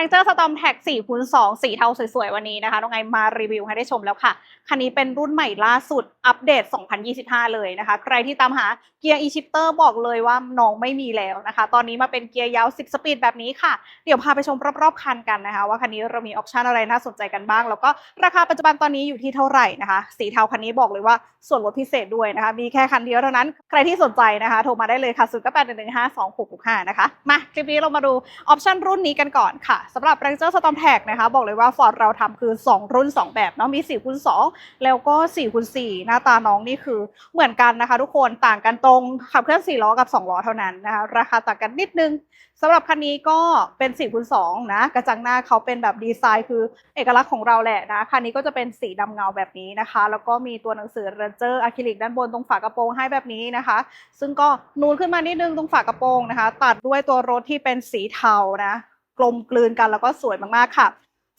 Ranger Storm Tag 4คูณ2สีเทาสวยๆ วันนี้นะคะ น้องไงมารีวิวให้ได้ชมแล้วค่ะ คันนี้เป็นรุ่นใหม่ล่าสุดอัปเดต 2025 เลยนะคะ ใครที่ตามหาเกียร์ e-shifter บอกเลยว่าน้องไม่มีแล้วนะคะ ตอนนี้มาเป็นเกียร์ยาว 10 สปีดแบบนี้ค่ะ เดี๋ยวพาไปชมรอบๆ คันกันนะคะ ว่าคันนี้เรามีออปชันอะไรน่าสนใจกันบ้าง แล้วก็ราคาปัจจุบันตอนนี้อยู่ที่เท่าไหร่นะคะ สีเทาคันนี้บอกเลยว่าส่วนลดพิเศษด้วยนะคะ มีแค่คันเดียวเท่านั้น ใครที่สนใจนะคะ โทรมาได้เลยค่ะ081152665นะคะ มาคลิปนี้เรามาดูออปชันรุ่นนี้กันก่อนค่ะสำหรับ Ranger Storm Tag นะคะ บอกเลยว่า Ford เราทำคือ 2 รุ่น 2 แบบเนาะมี4คูณ2แล้วก็4คูณ4หน้าตาน้องนี่คือเหมือนกันนะคะ ทุกคนต่างกันตรงขับเคลื่อน4ล้อกับ 2 ล้อเท่านั้นนะคะ ราคาต่างกันนิดนึงสำหรับคันนี้ก็เป็น4คูณ2นะ กระจังหน้าเขาเป็นแบบดีไซน์คือเอกลักษณ์ของเราแหละนะ คันนี้ก็จะเป็นสีดำเงาแบบนี้นะคะ แล้วก็มีตัวหนังสือ Ranger อะคริลิกด้านบนตรงฝากระโปรงให้แบบนี้นะคะ ซึ่งก็นูนขึ้นมานิดนึงตรงฝากระโปรงนะคะ ตัดด้วยตัวรถที่เป็นสีเทานะ ลมกลืนกันแล้วก็สวยมากๆค่ะ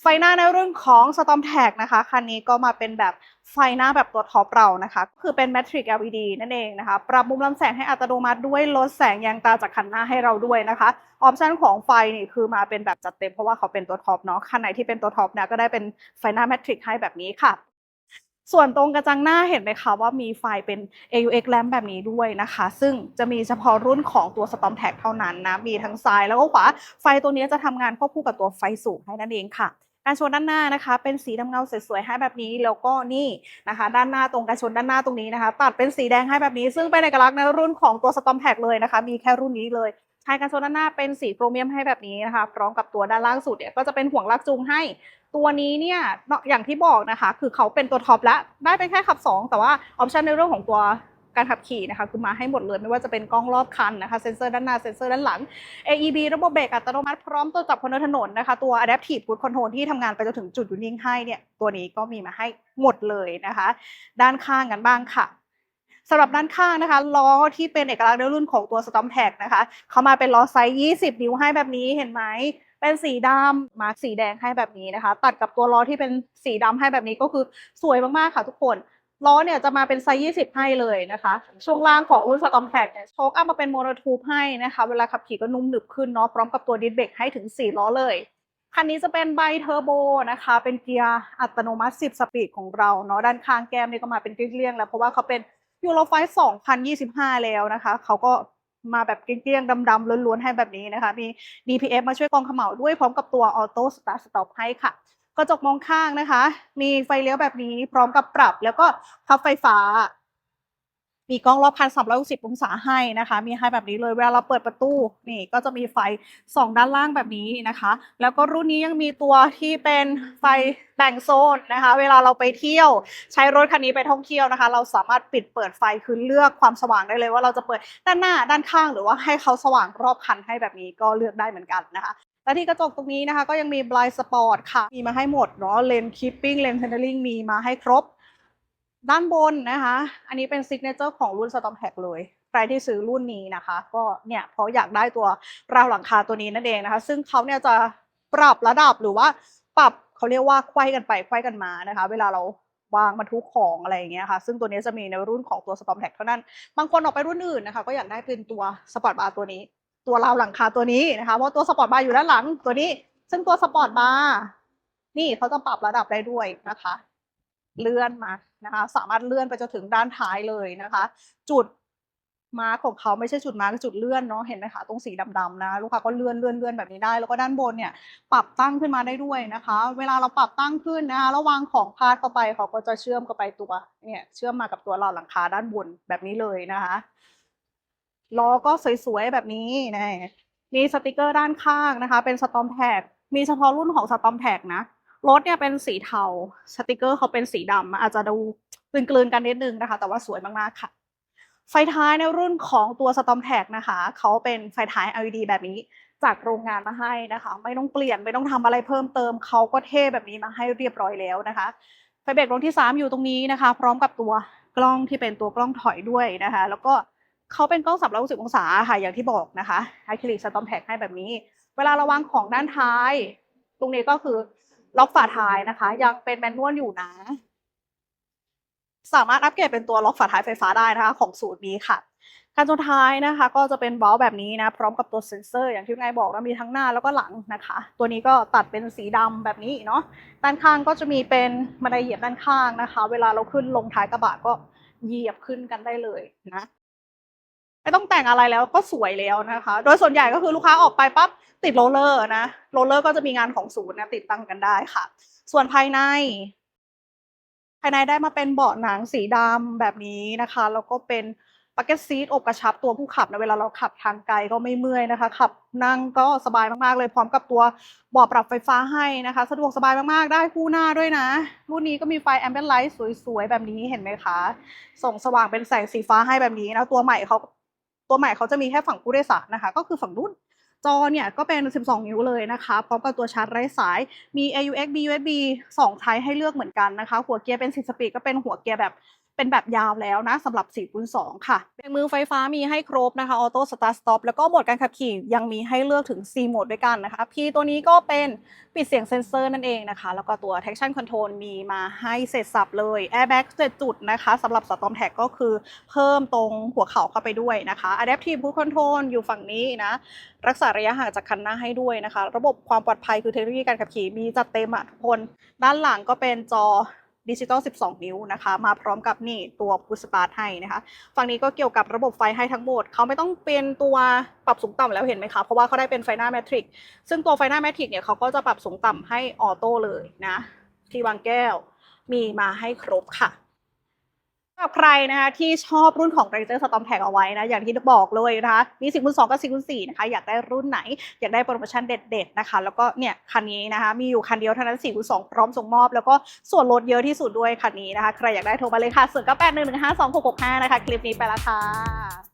ไฟหน้าในรุ่นของ Storm Tag นะคะ คันนี้ก็มาเป็นแบบไฟหน้าแบบตัวท็อปเรานะคะ คือเป็น Matrix LED นั่นเองนะคะ ปรับมุมลำแสงให้อัตโนมัติด้วยลดแสงยางตาจากคันหน้าให้เราด้วยนะคะ ออปชันของไฟนี่คือมาเป็นแบบจัดเต็มเพราะว่าเขาเป็นตัวท็อปเนาะ คันไหนที่เป็นตัวท็อปเนี่ยก็ได้เป็นไฟหน้า Matrix ให้แบบนี้ค่ะ ส่วนตรงกระจังหน้าเห็นไหมคะว่ามีไฟเป็น AUX lamp แบบนี้ด้วยนะคะ ซึ่งจะมีเฉพาะรุ่นของตัว Storm Tag เท่านั้นนะ มีทั้งซ้ายแล้วก็ขวา ไฟตัวนี้จะทำงานควบคู่กับตัวไฟสูงให้นั่นเองค่ะการชนด้านหน้านะคะ เป็นสีดำเงาสวยๆให้แบบนี้แล้วก็นี่นะคะ ด้านหน้าตรงการชนด้านหน้าตรงนี้นะคะ ตัดเป็นสีแดงให้แบบนี้ ซึ่งเป็นเอกลักษณ์ในรุ่นของตัว Storm Tag เลยนะคะ มีแค่รุ่นนี้เลย ใช้การชนด้านหน้าเป็นสีโครเมียมให้แบบนี้นะคะ พร้อมกับตัวด้านล่างสุดเนี่ยก็จะเป็นห่วงลากจูงให้ ตัวนี้เนี่ยอย่างที่บอกนะคะ คือเขาเป็นตัวท็อปแล้วได้เป็นแค่ขับ 2 แต่ว่าออปชันในเรื่องของตัวการขับขี่นะคะคือมาให้หมดเลยไม่ว่าจะเป็นกล้องรอบคันนะคะเซ็นเซอร์ด้านหน้าเซ็นเซอร์ด้านหลัง AEB ระบบเบรกอัตโนมัติพร้อมตัวจับคนดินถนนนะคะ ตัว Adaptive Cruise Control ที่ทำงานไปจนถึงจุดหยุดนิ่งให้เนี่ยตัวนี้ก็มีมาให้หมดเลยนะคะ ด้านข้างกันบ้างค่ะ สำหรับด้านข้างนะคะล้อที่เป็นเอกลักษณ์ในรุ่นของตัว Storm Tag นะคะเขามาเป็นล้อไซส์20 นิ้วให้แบบนี้เห็นไหมเป็นสีดำมาร์กสีแดงให้แบบนี้นะคะ ตัดกับตัวล้อที่เป็นสีดำให้แบบนี้ก็คือสวยมากๆค่ะทุกคนล้อเนี่ยจะมาเป็นไซส์ 20 ให้เลยนะคะ ช่วงล่างของรุ่น Storm Tag เนี่ยโชคอัพมาเป็นโมโนทูบให้นะคะ เวลาขับขี่ก็นุ่มหนึบขึ้นเนาะพร้อมกับตัวดิสเบรกให้ถึง 4 ล้อเลย คันนี้จะเป็นไบเทอร์โบนะคะ เป็นเกียร์อัตโนมัติ 10 สปีดของเราเนาะด้านข้างแก้มนี่ก็มาเป็นเกลี้ยงแล้วเพราะว่าเขาเป็น ยูโรไฟ2025แล้วนะคะเขาก็มาแบบเกลี้ยงๆดำๆล้วนๆให้แบบนี้นะคะ มี DPF มาช่วยกองขม่าด้วยพร้อมกับตัวออโต้สตาร์ทสต็อปให้ค่ะ กระจกมองข้างนะคะ มีไฟเลี้ยวแบบนี้พร้อมกับปรับ แล้วก็พับไฟฟ้า มีกล้องรอบคัน 360 องศาให้นะคะ มีให้แบบนี้เลยเวลาเราเปิดประตูนี่ก็จะมีไฟส่องด้านล่างแบบนี้นะคะ แล้วก็รุ่นนี้ยังมีตัวที่เป็นไฟแบ่งโซนนะคะ เวลาเราไปเที่ยว ใช้รถคันนี้ไปท่องเที่ยวนะคะ เราสามารถปิดเปิดไฟคือเลือกความสว่างได้เลยว่าเราจะเปิดด้านหน้าด้านข้าง หรือว่าให้เขาสว่างรอบคันให้แบบนี้ก็เลือกได้เหมือนกันนะคะและที่กระจกตรงนี้นะคะ ก็ยังมี blind spot ค่ะ มีมาให้หมดเนาะเลนคีปปิ้งเลนเทนเดอร์ลิงมีมาให้ครบ ด้านบนนะคะ อันนี้เป็นซิกเนเจอร์ของรุ่น Storm Tag เลย ใครที่ซื้อรุ่นนี้นะคะ ก็เนี่ยเพราะอยากได้ตัวราวหลังคาตัวนี้นั่นเองนะคะ ซึ่งเขาเนี่ยจะปรับระดับหรือว่าปรับเขาเรียกว่าไขว้กันไปไขว้กันมานะคะ เวลาเราวางบรรทุกของอะไรอย่างเงี้ยค่ะ ซึ่งตัวนี้จะมีในรุ่นของตัว Storm Tag เท่านั้น บางคนออกไปรุ่นอื่นนะคะ ก็อยากได้เป็นตัวสปอร์ตบาร์ตัวนี้ ตัวราวหลังคาตัวนี้นะคะ เพราะตัวสปอร์ตบาร์อยู่ด้านหลังตัวนี้ ซึ่งตัวสปอร์ตบาร์นี่เขาจะปรับระดับได้ด้วยนะคะ เลื่อนมานะคะ สามารถเลื่อนไปจนถึงด้านท้ายเลยนะคะ จุดมาของเขาไม่ใช่จุดมาคือจุดเลื่อนเนาะเห็นไหมคะตรงสีดำๆนะลูกค้าก็เลื่อนเลื่อนเลื่อนแบบนี้ได้ แล้วก็ด้านบนเนี่ยปรับตั้งขึ้นมาได้ด้วยนะคะ เวลาเราปรับตั้งขึ้นนะคะระวางของพาดเข้าไปเขาก็จะเชื่อมเข้าไปตัวเนี่ยเชื่อมมากับตัวราวหลังคาด้านบนแบบนี้เลยนะคะล้อก็สวยๆแบบนี้นะมีสติกเกอร์ด้านข้างนะคะ เป็นสตอมแท็กมีเฉพาะรุ่นของสตอมแท็กนะ รถเนี่ยเป็นสีเทาสติกเกอร์เขาเป็นสีดำอาจจะดูกลืนๆกันนิดนึงนะคะ แต่ว่าสวยมากๆค่ะ ไฟท้ายในรุ่นของตัว Storm Tag นะคะเขาเป็นไฟท้าย LED แบบนี้จากโรงงานมาให้นะคะ ไม่ต้องเปลี่ยนไม่ต้องทำอะไรเพิ่มเติมเขาก็เท่แบบนี้มาให้เรียบร้อยแล้วนะคะไฟเบรกดวงที่ 3 อยู่ตรงนี้นะคะ พร้อมกับตัวกล้องที่เป็นตัวกล้องถอยด้วยนะคะ แล้วก็เขาเป็นกล้อง360องศาค่ะอย่างที่บอกนะคะไฮคลิก Storm Tag ให้แบบนี้ เวลาระวางของด้านท้าย ตรงนี้ก็คือ ล็อกฝาท้ายนะคะ ยังเป็นแมนนวลอยู่นะ สามารถอัปเกรดเป็นตัวล็อกฝาท้ายไฟฟ้าได้นะคะ ของสูตรนี้ค่ะคันสุดท้ายนะคะ ก็จะเป็นเบลแบบนี้นะ พร้อมกับตัวเซ็นเซอร์อย่างที่นายบอกนะมีทั้งหน้าแล้วก็หลังนะคะ ตัวนี้ก็ตัดเป็นสีดำแบบนี้เนาะด้านข้างก็จะมีเป็นบันไดเหยียบด้านข้างนะคะ เวลาเราขึ้นลงท้ายกระบะก็เหยียบขึ้นกันได้เลยนะ ไม่ต้องแต่งอะไรแล้วก็สวยแล้วนะคะ โดยส่วนใหญ่ก็คือลูกค้าออกไปปั๊บติดโรลเลอร์นะโรลเลอร์ก็จะมีงานของศูนย์นะติดตั้งกันได้ค่ะ ส่วนภายใน ภายในได้มาเป็นเบาะหนังสีดำแบบนี้นะคะแล้วก็เป็นปักเก็ตซีทอบกระชับตัวผู้ขับนะเวลาเราขับทางไกลก็ไม่เมื่อยนะคะ ขับนั่งก็สบายมากๆเลย พร้อมกับตัวเบาะปรับไฟฟ้าให้นะคะ สะดวกสบายมากๆ ได้คู่หน้าด้วยนะ รุ่นนี้ก็มีไฟแอมเบ n ไลท์สวยๆ แบบนี้เห็นไหมคะ ส่องสว่างเป็นแสงสีฟ้าให้แบบนี้นะ ตัวใหม่เขา ตัวใหม่เขาจะมีแค่ฝั่งผู้โดยสารนะคะ ก็คือฝั่งนู้นจอเนี่ยก็เป็น 12 นิ้วเลยนะคะพร้อมกับตัวชาร์จไร้สาย มี AUX B USB 2 ไทป์ให้เลือกเหมือนกันนะคะ หัวเกียร์เป็น10สปีดก็เป็นหัวเกียร์แบบ เป็นแบบยาวแล้วนะสำหรับ4คูณ2ค่ะเบรกมือไฟฟ้ามีให้ครบนะคะออโต้สตาร์ทสต็อปแล้วก็โหมดการขับขี่ยังมีให้เลือกถึง 4 โหมดด้วยกันนะคะ P ตัวนี้ก็เป็นปิดเสียงเซ็นเซอร์นั่นเองนะคะ แล้วก็ตัว traction control มีมาให้เสร็จสับเลย airbag 7จุดนะคะสำหรับ storm tag ก็คือเพิ่มตรงหัวเข่าเข้าไปด้วยนะคะ adaptive cruise control อยู่ฝั่งนี้นะรักษาระยะห่างจากคันหน้าให้ด้วยนะคะ ระบบความปลอดภัยคือเทคโนโลยีการขับขี่มีจัดเต็มอะทุกคน ด้านหลังก็เป็นจอ ดิจิตอล 12 นิ้วนะคะ มาพร้อมกับนี่ตัวพุสตาร์ทให้นะคะ ฝั่งนี้ก็เกี่ยวกับระบบไฟให้ทั้งหมด เขาไม่ต้องเป็นตัวปรับสูงต่ำแล้วเห็นไหมคะ เพราะว่าเขาได้เป็นไฟหน้าแมทริกซึ่งตัวไฟหน้าแมทริกเนี่ยเขาก็จะปรับสูงต่ำให้ออโต้เลยนะ ที่วางแก้วมีมาให้ครบค่ะ สำหรับใครนะคะที่ชอบรุ่นของ Ranger Storm Tag เอาไว้นะ อย่างที่บอกเลยนะคะมีสิบคูณสองกับสิบคูณสี่นะคะ อยากได้รุ่นไหน อยากได้โปรโมชั่นเด็ดๆนะคะ แล้วก็เนี่ยคันนี้นะคะ มีอยู่คันเดียวเท่านั้นสี่คูณสองพร้อมส่งมอบ แล้วก็ส่วนลดเยอะที่สุดด้วยคันนี้นะคะ ใครอยากได้โทรมาเลยค่ะส่วนก็แปดหนึ่งหนึ่งห้าสองหกหกห้านะคะ คลิปนี้ไปละค่ะ